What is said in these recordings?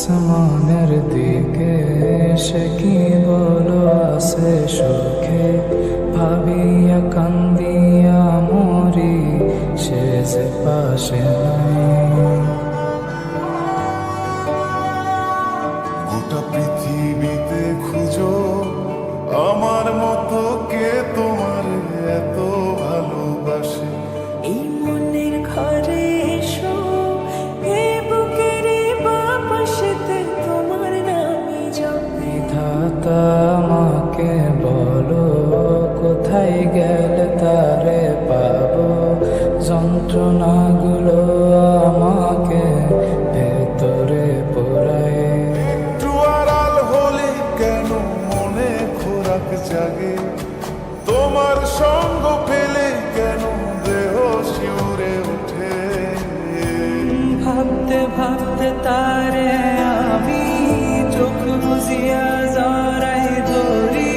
আসমানের দিকে সে কি বলো আসে সুখে? ভাবিয়া কান্দিয়া মরি সে পাশে যন্ত্রণাগুলো আমাকে ভেতরে পোড়ায়। একটু আড়াল হলে কেন মনে খোরাক জাগে? তোমার সঙ্গ পেলে কেন দেহ শিউরে ওঠে? ভাবতে ভাবতে তারে আমি চোখ বুঝিয়া জড়াই ধরি।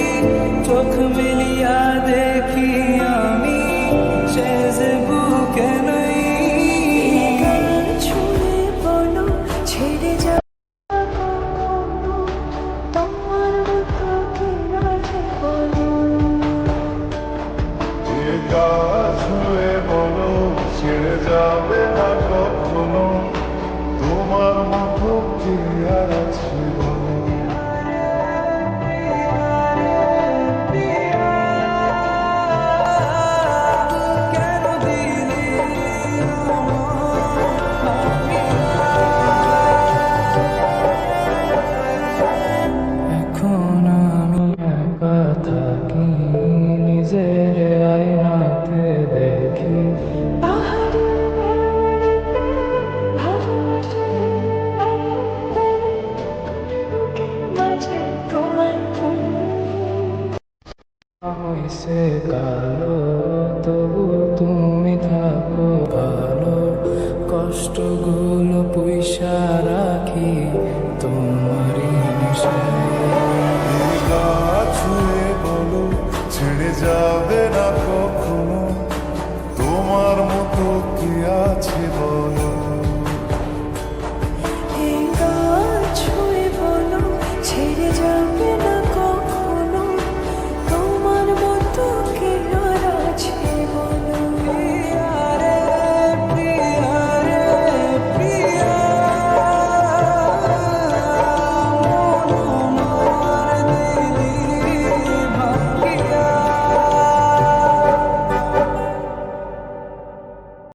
চোখ মিলিয়া দেখি আমি সে যে যাবে না কখনো? তোমার মতো কে আর আছে থাকি নিজের আয়নাতে দেখি। হইছে কালো তবু তুমি থাকো ভালো কষ্টগুলো পয়সা রাখি তোমারই ছুঁয়ে বলো ছেড়ে যাবে